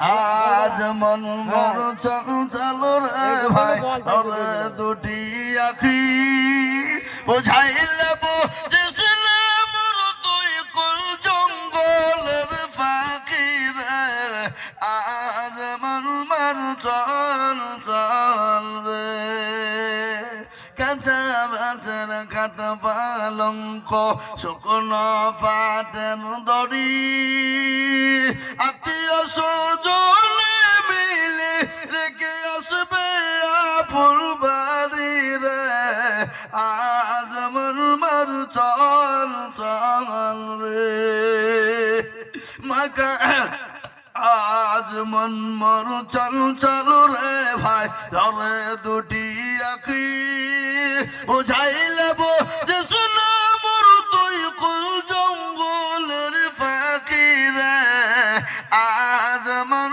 আজ মন মন চঞ্চল রে ভাই তবে দুটি আখি বুঝাইলে বুঝিসলে মোর তুই কুল জঙ্গলের ফাঁকি রে। আজ মন মন চঞ্চল রে। কাঁচা বাসের কাট পালঙ্ক শুকনো পাটের দড়ি। আত্মীয় আজ মন মার চল চল রে। আজ মন মর চল চল রে ভাই, ধরে দুটি আখি। বুঝাইলে বো যে শোনা মর তুই কুল জঙ্গলের ফাঁকি রে। আজ মন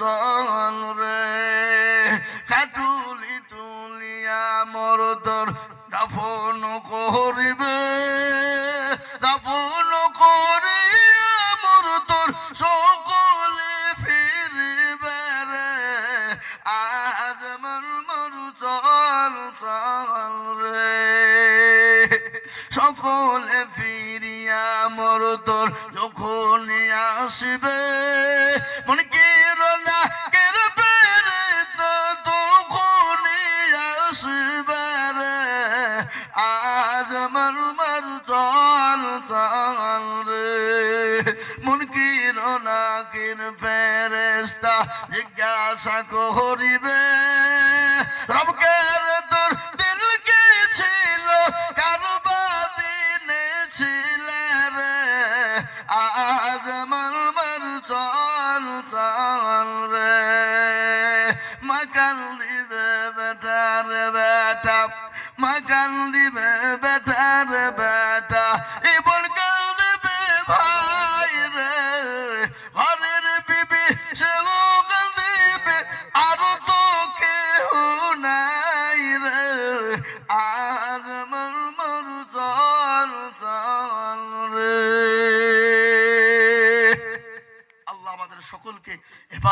চল রে। কাটুলি তুলিয়া মর তোর দাফন করিবে। দাফন করিয়া মর তোর সকলে ফিরিবে রে। আজ মন মরু চল চল রে। সকলে ফিরিয়া মর তোর যখন আসবে মনে কের আজ মন মর চল চল রে। মন কির না কির ফেরেস্তা জিজ্ঞাসা করিবে, রবকে তোর দিল কে ছিল? কারবাদিনে ছিল রে? আজ মন মর চল চল রে। মাকান মাকান দিবে বেটা রে বেটা এবার কাল দেবে ভাই রে। ঘরের বিবি সেও কাল দিবে, আরও তো কেউ নাই রে। আজ মর মর চল চল রে। আল্লাহ আমাদের সকলকে এবার